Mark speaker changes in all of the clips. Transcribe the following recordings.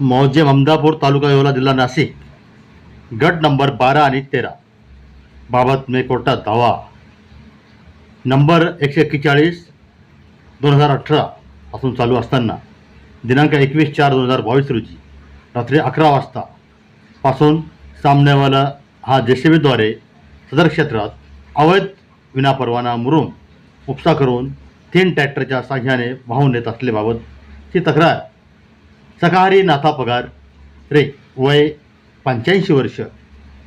Speaker 1: मौजे ममदापूर तालुका येवला जिल्हा नाशिक. गट नंबर बारा आणि तेरा. बाबत मे कोर्टात दावा नंबर एकशे एक्केचाळीस दोन हजार अठरा पासून चालू असताना. दिनांक एकवीस चार दोन हजार बावीस रोजी. रात्री अकरा वाजता पासून सामनेवाला हा जेसीबीद्वारे सदर क्षेत्रात अवैध विनापरवाना मुरुम उपसा करून तीन ट्रॅक्टरच्या साह्याने वाहून नेत असल्याबाबतची तक्रार सकाहारी नाथा पगार. रे वय पंच्याऐंशी वर्ष.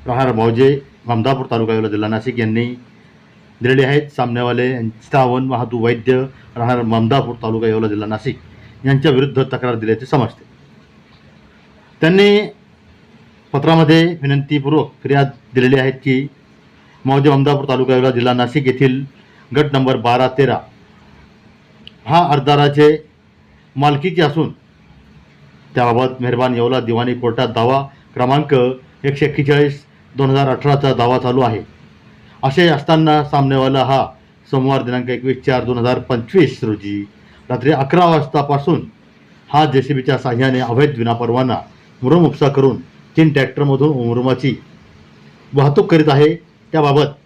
Speaker 1: राहणार मौजे ममदापूर तालुका जिल्हा नाशिक यांनी दिलेले आहेत सामनेवाले स्थावन वाहतूक वैद्य राहणार ममदापूर तालुका येवला जिल्हा नाशिक यांच्या विरुद्ध तक्रार दिल्याचे समजते. त्यांनी पत्रामध्ये विनंतीपूर्वक फिर्याद दिलेली आहेत की मौजे ममदापूर तालुका येवला जिल्हा नाशिक येथील गट नंबर बारा तेरा हा अर्जदाराचे मालकीचे असून त्याबाबत मेहरबान येवला दिवाणी कोर्टात दावा क्रमांक एकशे एक्केचाळीस दोन हजार अठराचा दावा चालू आहे. असे असताना सामनेवाला हा सोमवार दिनांक एकवीस चार दोन हजार पंचवीस रोजी रात्री अकरा वाजतापासून हा जे सी बीच्या साह्याने अवैध विनापरवाना मुरुम उपसा करून तीन ट्रॅक्टरमधून मुरुमाची वाहतूक करीत आहे. त्याबाबत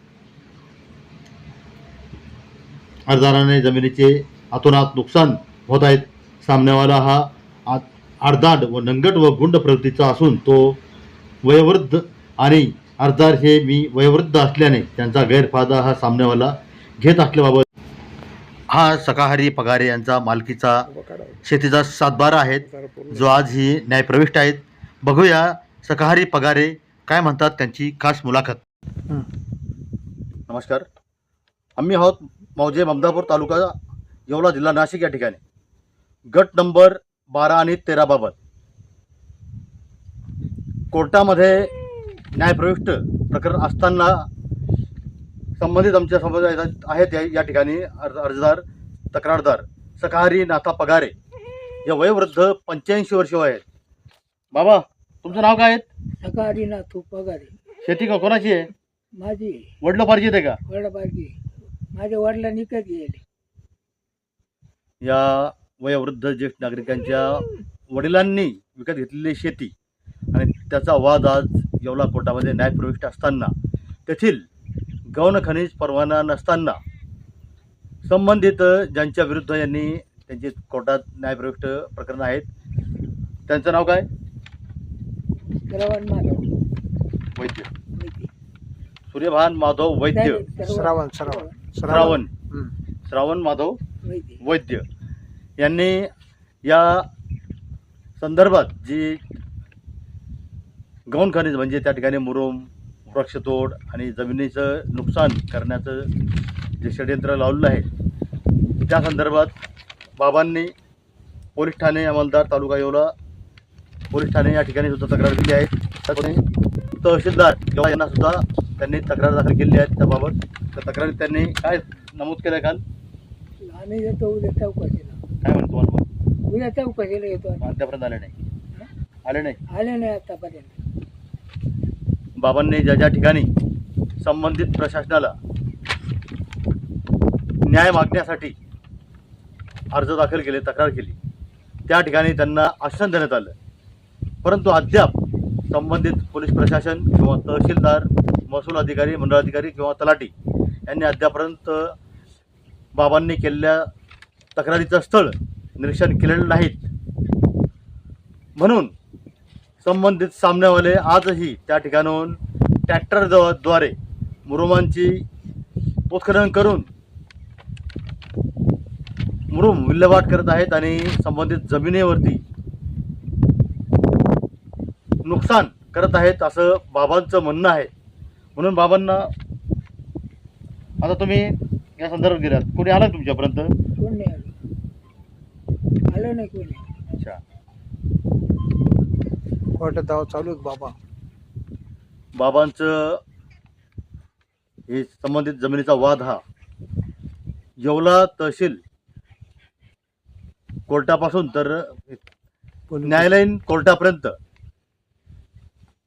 Speaker 1: अर्जदाराने जमिनीचे अतोनात नुकसान होत आहेत सामनेवाला हा आत आडदांड व नंगट व गुंड प्रवृत्तीचा असून तो वयोवृद्ध आणि अर्जदार हे मी वयोवृद्ध असल्याने त्यांचा गैरफायदा हा सामनेवाला घेत असल्याबाबत हा सकाहारी पगारे यांचा मालकीचा शेतीचा सातबारा आहेत. जो आज ही न्यायप्रविष्ट आहेत. बघूया सकाहारी पगारे काय म्हणतात त्यांची खास मुलाखत. नमस्कार. आम्ही आहोत मौजे ममदापूर तालुका येवला जिल्हा नाशिक या ठिकाणी. गट नंबर बारा आणि तेरा बाबत. कोर्टामध्ये न्यायप्रविष्ट प्रकरण असताना संबंधित आमच्यासमोर आहेत या- या ठिकाणी अर्ज अर्जदार तक्रारदार सकाहारी नाथा पगारे. या वयोवृद्ध पंच्याऐंशी वर्ष आहेत बाबा तुमचं नाव काय आहे?
Speaker 2: सकाळी ना तू पगारी.
Speaker 1: शेती का कोणाची आहे?
Speaker 2: माझी.
Speaker 1: वडलं पाहिजे आहे का?
Speaker 2: वडबारगी माझ्या वडिला निकत गेले.
Speaker 1: या वयोवृद्ध ज्येष्ठ नागरिकांच्या वडिलांनी विकत घेतलेली शेती आणि त्याचा वाद आज येवला कोर्टामध्ये न्यायप्रविष्ट असताना. तेथील गौण खनिज परवाना नसताना संबंधित ज्यांच्या विरुद्ध यांनी त्यांचे कोर्टात न्यायप्रविष्ट प्रकरण आहेत. त्यांचं नाव काय?
Speaker 2: श्रवण माधव.
Speaker 1: वैद्य. सूर्यभान माधव वैद्य.
Speaker 2: श्रवण-
Speaker 3: श्रावण श्रावण.
Speaker 1: श्रावण. माधव. वैद्य. यांनी या संदर्भात जी गौण खनिज म्हणजे त्या ठिकाणी मुरुम वृक्षतोड आणि जमिनीचं नुकसान करण्याचं जे षडयंत्र लावलेलं आहे त्या संदर्भात बाबांनी पोलीस ठाणे अंमलदार तालुका येवला पोलीस ठाणे या ठिकाणी सुद्धा तक्रार दिली आहे. त्यामुळे तहसीलदार किंवा यांना सुद्धा त्यांनी तक्रार दाखल केली आहे त्याबाबत. त्या तक्रारी त्यांनी काय नमूद केलं काल?
Speaker 2: आम्ही येतो उद्या
Speaker 1: काय म्हणतो तुम्हाला मग?
Speaker 2: उद्या चौकशीला येतो आम्ही.
Speaker 1: अद्यापर्यंत आले नाही. आले नाही?
Speaker 2: आले नाही आतापर्यंत.
Speaker 1: बाबांनी ज्या ज्या ठिकाणी संबंधित प्रशासनाला न्याय मागण्यासाठी अर्ज दाखल केले तक्रार केली त्या ठिकाणी त्यांना आश्वासन देण्यात आलं. परंतु अद्याप संबंधित पोलीस प्रशासन किंवा तहसीलदार महसूल अधिकारी मंडळ अधिकारी किंवा तलाठी यांनी अद्यापर्यंत बाबांनी केलेल्या तक्रारीचं स्थळ निरीक्षण केलेलं नाहीत. म्हणून संबंधित सामन्यावाले आजही त्या ठिकाणाहून ट्रॅक्टरद्वारे मुरुमांची उत्खनन करून मुरुम विल्हेवाट करत आहेत आणि संबंधित जमिनीवरती नुकसान करत आहेत असं बाबांचं म्हणणं आहे. म्हणून बाबांना आता तुम्ही या संदर्भात गेलात. कोणी आलं तुमच्यापर्यंत?
Speaker 2: कोण नाही आलो आलो नाही कोणी
Speaker 1: अच्छा
Speaker 3: दावा बाबा.
Speaker 1: बाबांचं हे संबंधित जमिनीचा वाद हा येवला तहसील कोर्टापासून तर न्यायालयीन कोर्टापर्यंत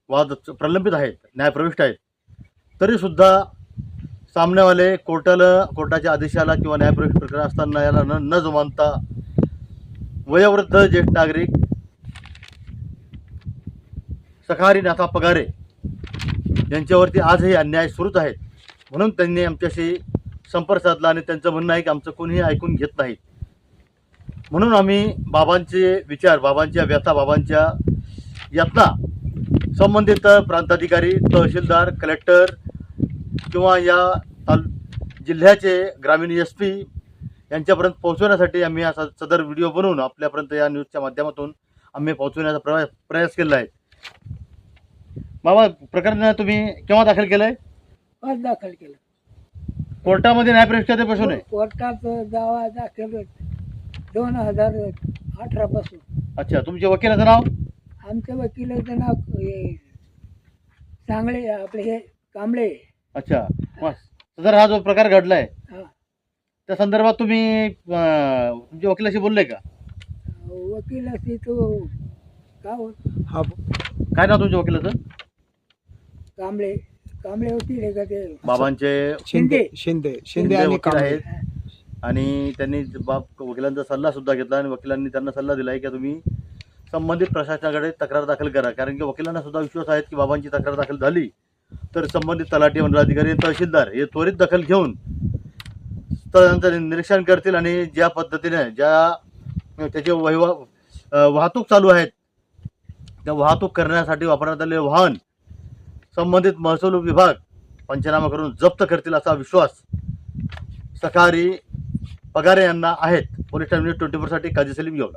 Speaker 1: वाद प्रलंबित आहेत न्यायप्रविष्ट आहेत. तरी सुद्धा सामनेवाले कोर्टाला कोर्टाच्या आदेशाला किंवा न्यायप्रविष्ट प्रकरण असताना याला न न जुमानता वयोवृद्ध ज्येष्ठ नागरिक सखारी नाथा पगारे यांच्यावरती आजही अन्याय सुरूच आहे म्हणून त्यांनी आमच्याशी संपर्क साधला आणि त्यांचं म्हणणं आहे की आमचं कोणीही ऐकून घेत नाही. म्हणून आम्ही बाबांचे विचार बाबांच्या व्यथा बाबांच्या यातना संबंधित प्रांताधिकारी तहसीलदार कलेक्टर किंवा या ताल जिल्ह्याचे ग्रामीण एस पी यांच्यापर्यंत पोहोचवण्यासाठी आम्ही असा सदर व्हिडिओ बनवून आपल्यापर्यंत या न्यूजच्या माध्यमातून आम्ही पोहोचवण्याचा प्रयास प्रयास केलेला आहे. बाबा प्रकरण तुम्ही केव्हा दाखल केलं आहे
Speaker 2: आज दाखल केलं.
Speaker 1: कोर्टामध्ये न्यायप्रविष्ठातेपासून आहे?
Speaker 2: कोर्टात दावा दाखल दोन हजार अठरा पासून.
Speaker 1: अच्छा तुमच्या वकिलाचं नाव?
Speaker 2: आमच्या वकिलाचं नाव हे चांगले आपले हे कांबळे.
Speaker 1: अच्छा मग सदर हा जो प्रकार घडला आहे
Speaker 2: हा
Speaker 1: त्या संदर्भात तुम्ही अं, तुमच्या वकिलाशी बोलले का?
Speaker 2: वकील असते तो का हो?
Speaker 3: हा.
Speaker 1: काय नाव तुमच्या वकिलाचं?
Speaker 2: कांबळे. कांबळे वकील आहे का ते?
Speaker 1: बाबांचे
Speaker 3: शिंदे
Speaker 2: शिंदे.
Speaker 3: शिंदे शिंदे
Speaker 1: शिंदे
Speaker 3: आणि
Speaker 1: वकील
Speaker 3: कांबळे.
Speaker 1: आहेत. आणि त्यांनी बाप वकिलांचा सल्ला सुद्धा घेतला आणि वकिलांनी त्यांना सल्ला दिला आहे की तुम्ही संबंधित प्रशासनाकडे तक्रार दाखल करा. कारण की वकिलांना सुद्धा विश्वास आहे की बाबांची तक्रार दाखल झाली तर संबंधित तलाठी मंडळाधिकारी आणि तहसीलदार हे त्वरित दखल घेऊन स्थळांचं निरीक्षण करतील आणि ज्या पद्धतीने ज्या त्याचे वहिवा वाहतूक चालू आहेत त्या वाहतूक करण्यासाठी वापरण्यात आलेले वाहन संबंधित महसूल विभाग पंचनामा करून जप्त करतील असा विश्वास सकाळी पगारे यांना आहेत. पोलीस स्टेशन ट्वेंटी फोरसाठी काजी सलीम घेऊन